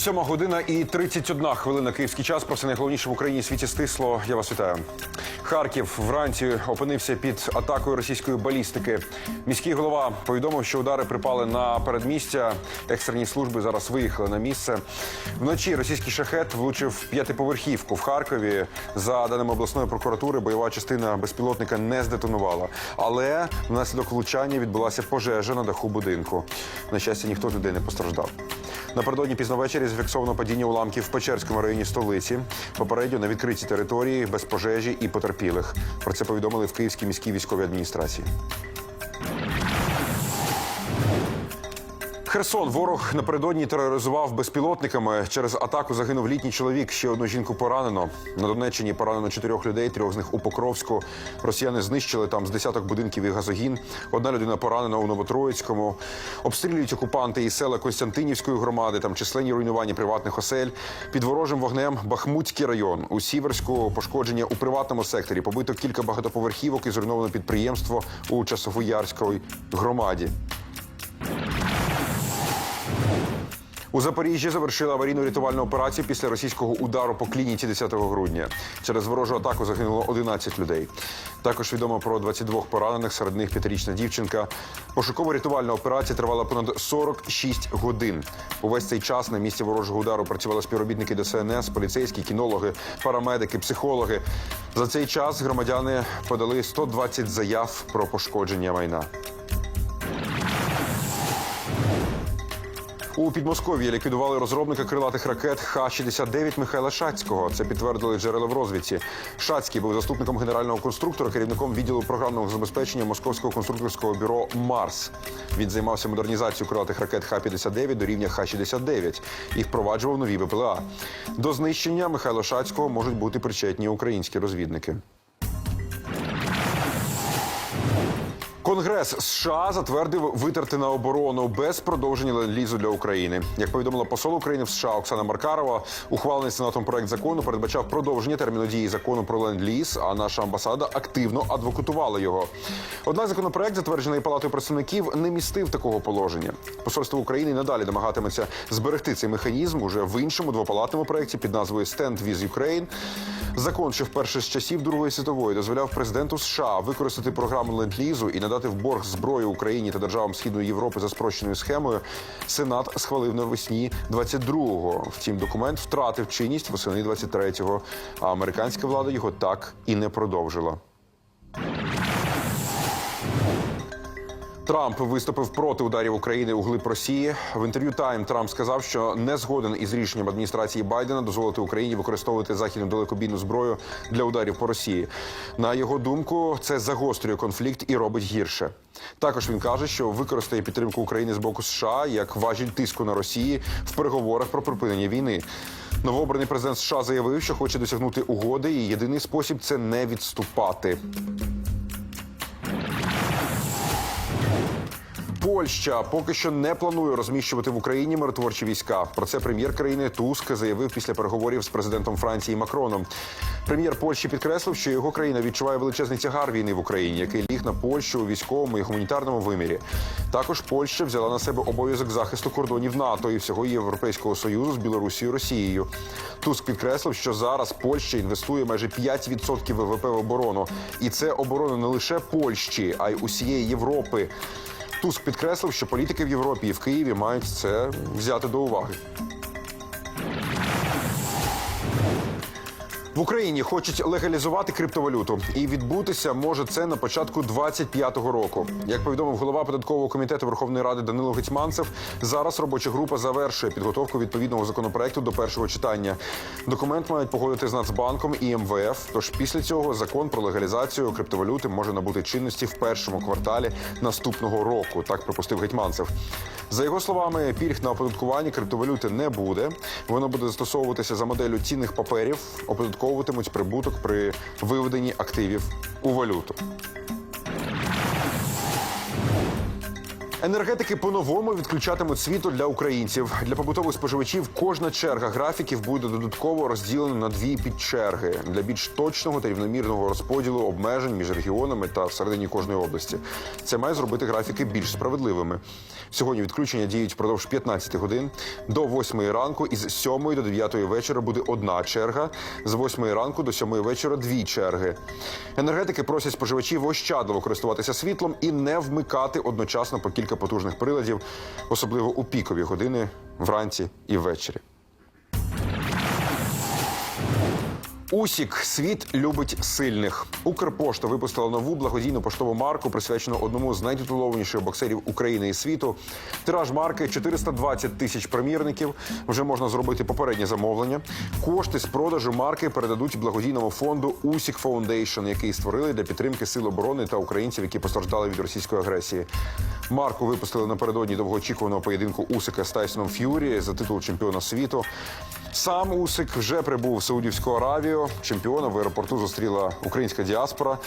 Сьома година і 31 хвилина київський час. Про все найголовніше в Україні світі стисло. Я вас вітаю. Харків вранці опинився під атакою російської балістики. Міський голова повідомив, що удари припали на передмістя. Екстрені служби зараз виїхали на місце. Влочі російський шахет влучив п'ятиповерхівку в Харкові. За даними обласної прокуратури, бойова частина безпілотника не здетонувала. Але внаслідок влучання відбулася пожежа на даху будинку. На щастя, ніхто людей не постраждав. Напередодні пізно ввечері зафіксовано падіння уламків в Печерському районі столиці. Попередньо на відкритій території без пожежі і потерпілих. Про це повідомили в Київській міській військовій адміністрації. Херсон ворог напередодні тероризував безпілотниками. Через атаку загинув літній чоловік. Ще одну жінку поранено. На Донеччині поранено чотирьох людей, трьох з них у Покровську. Росіяни знищили там з десяток будинків і газогін. Одна людина поранена у Новотроїцькому. Обстрілюють окупанти і села Костянтинівської громади. Там численні руйнування приватних осель. Під ворожим вогнем Бахмутський район. У Сіверську пошкодження у приватному секторі. Побито кілька багатоповерхівок і зруйновано підприємство у Часовоярській громаді. У Запоріжжі завершили аварійну рятувальну операцію після російського удару по клініці 10 грудня. Через ворожу атаку загинуло 11 людей. Також відомо про 22 поранених, серед них п'ятирічна дівчинка. Пошуково-рятувальна операція тривала понад 46 годин. Увесь цей час на місці ворожого удару працювали співробітники ДСНС, поліцейські, кінологи, парамедики, психологи. За цей час громадяни подали 120 заяв про пошкодження майна. У Підмосков'ї ліквідували розробника крилатих ракет Х-69 Михайла Шацького. Це підтвердили джерела в розвідці. Шацький був заступником генерального конструктора, керівником відділу програмного забезпечення Московського конструкторського бюро Марс. Він займався модернізацією крилатих ракет Х-59 до рівня Х-69 і впроваджував нові ВПЛА. До знищення Михайла Шацького можуть бути причетні українські розвідники. Конгрес США затвердив витрати на оборону без продовження ленд-лізу для України. Як повідомила посол України в США Оксана Маркарова, ухвалений сенатом проект закону передбачав продовження терміну дії закону про ленд-ліз, а наша амбасада активно адвокатувала його. Однак законопроект, затверджений палатою представників, не містив такого положення. Посольство України надалі намагатиметься зберегти цей механізм уже в іншому двопалатному проекті під назвою «Stand with Ukraine». Закон, що вперше з часів Другої світової дозволяв президенту США використати програму ленд-лізу і надати в борг зброю Україні та державам Східної Європи за спрощеною схемою, Сенат схвалив навесні 22-го. Втім, документ втратив чинність восени 23-го, а американська влада його так і не продовжила. Трамп виступив проти ударів України у глиб Росії. В інтерв'ю Тайм Трамп сказав, що не згоден із рішенням адміністрації Байдена дозволити Україні використовувати західну далекобійну зброю для ударів по Росії. На його думку, це загострює конфлікт і робить гірше. Також він каже, що використає підтримку України з боку США як важіль тиску на Росії в переговорах про припинення війни. Новообраний президент США заявив, що хоче досягнути угоди, і єдиний спосіб це не відступати. Польща поки що не планує розміщувати в Україні миротворчі війська. Про це прем'єр країни Туск заявив після переговорів з президентом Франції Макроном. Прем'єр Польщі підкреслив, що його країна відчуває величезний тягар війни в Україні, який ліг на Польщу у військовому і гуманітарному вимірі. Також Польща взяла на себе обов'язок захисту кордонів НАТО і всього Європейського союзу з Білорусією і Росією. Туск підкреслив, що зараз Польща інвестує майже 5% ВВП в оборону, і це оборона не лише Польщі, а й усієї Європи. Туск підкреслив, що політики в Європі і в Києві мають це взяти до уваги. В Україні хочуть легалізувати криптовалюту, і відбутися може це на початку 25-го року. Як повідомив голова податкового комітету Верховної Ради Данило Гетьманцев, зараз робоча група завершує підготовку відповідного законопроекту до першого читання. Документ мають погодити з Нацбанком і МВФ. Тож після цього закон про легалізацію криптовалюти може набути чинності в першому кварталі наступного року. Так припустив Гетьманцев. За його словами, пільг на оподаткування криптовалюти не буде. Воно буде застосовуватися за моделлю цінних паперів, оподатковуватимуть прибуток при виведенні активів у валюту. Енергетики по-новому відключатимуть світло для українців. Для побутових споживачів кожна черга графіків буде додатково розділена на дві підчерги для більш точного та рівномірного розподілу обмежень між регіонами та всередині кожної області. Це має зробити графіки більш справедливими. Сьогодні відключення діють впродовж 15 годин до 8 ранку. Із 7 до 9 вечора буде одна черга. З 8 ранку до 7 вечора дві черги. Енергетики просять споживачів ощадливо користуватися світлом і не вмикати одночасно по кілька потужних приладів, особливо у пікові години вранці і ввечері. Усік світ любить сильних. Укрпошта випустила нову благодійну поштову марку, присвячену одному з найтитулованіших боксерів України і світу. Тираж марки 420 тисяч примірників. Вже можна зробити попереднє замовлення. Кошти з продажу марки передадуть благодійному фонду Усік Фаундейшн, який створили для підтримки сил оборони та українців, які постраждали від російської агресії. Марку випустили напередодні довгоочікуваного поєдинку Усика з Тайсоном Ф'юрі за титул чемпіона світу. Сам Усик вже прибув в Саудівську Аравію. Чемпіона в аеропорту зустріла українська діаспора.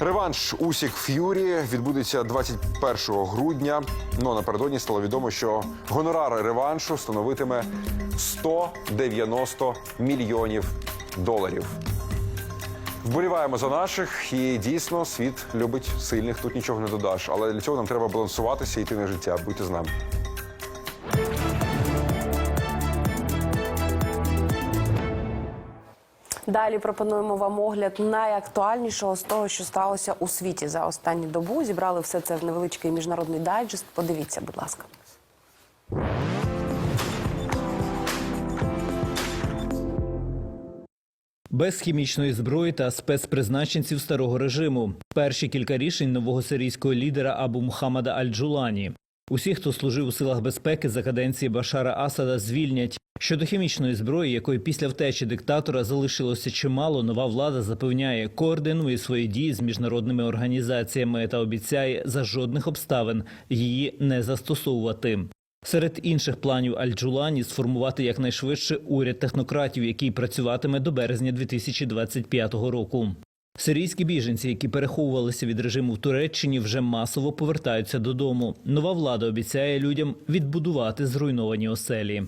Реванш Усік Ф'юрі відбудеться 21 грудня. Ну а напередодні стало відомо, що гонорар реваншу становитиме 190 мільйонів доларів. Вболіваємо за наших, і дійсно світ любить сильних. Тут нічого не додаш. Але для цього нам треба балансуватися і йти на життя. Будьте з нами. Далі пропонуємо вам огляд найактуальнішого з того, що сталося у світі за останню добу. Зібрали все це в невеличкий міжнародний дайджест. Подивіться, будь ласка. Без хімічної зброї та спецпризначенців старого режиму. Перші кілька рішень нового сирійського лідера Абу Мухаммада Аль-Джулані. Усі, хто служив у силах безпеки за каденції Башара Асада, звільнять. Щодо хімічної зброї, якої після втечі диктатора залишилося чимало, нова влада запевняє, координує свої дії з міжнародними організаціями та обіцяє за жодних обставин її не застосовувати. Серед інших планів Аль-Джулані сформувати якнайшвидше уряд технократів, який працюватиме до березня 2025 року. Сирійські біженці, які переховувалися від режиму в Туреччині, вже масово повертаються додому. Нова влада обіцяє людям відбудувати зруйновані оселі.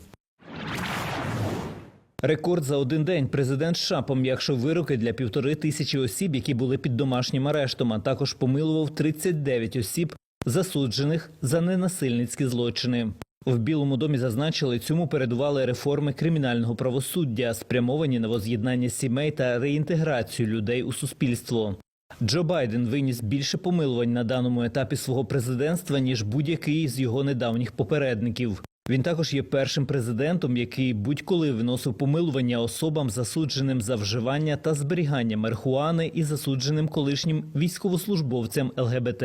Рекорд за один день президент США пом'якшив вироки для півтори тисячі осіб, які були під домашнім арештом, а також помилував 39 осіб, засуджених за ненасильницькі злочини. В Білому домі зазначили, цьому передували реформи кримінального правосуддя, спрямовані на воз'єднання сімей та реінтеграцію людей у суспільство. Джо Байден виніс більше помилувань на даному етапі свого президентства ніж будь-який з його недавніх попередників. Він також є першим президентом, який будь-коли виносив помилування особам, засудженим за вживання та зберігання марихуани і засудженим колишнім військовослужбовцям ЛГБТ.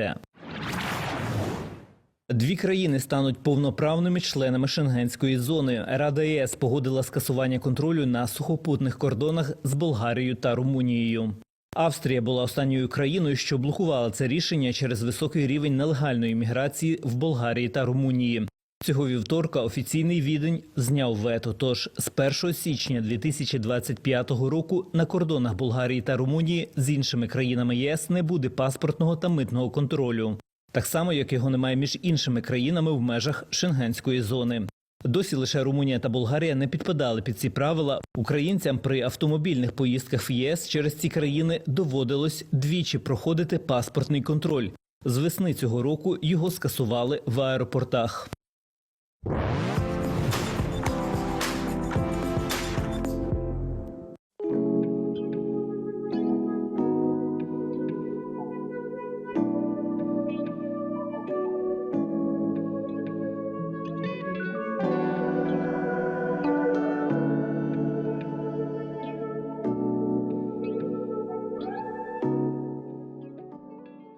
Дві країни стануть повноправними членами шенгенської зони. Рада ЄС погодила скасування контролю на сухопутних кордонах з Болгарією та Румунією. Австрія була останньою країною, що блокувала це рішення через високий рівень нелегальної міграції в Болгарії та Румунії. Цього вівторка офіційний відень зняв вето. Тож з 1 січня 2025 року на кордонах Болгарії та Румунії з іншими країнами ЄС не буде паспортного та митного контролю. Так само, як його немає між іншими країнами в межах шенгенської зони. Досі лише Румунія та Болгарія не підпадали під ці правила. Українцям при автомобільних поїздках в ЄС через ці країни доводилось двічі проходити паспортний контроль. З весни цього року його скасували в аеропортах.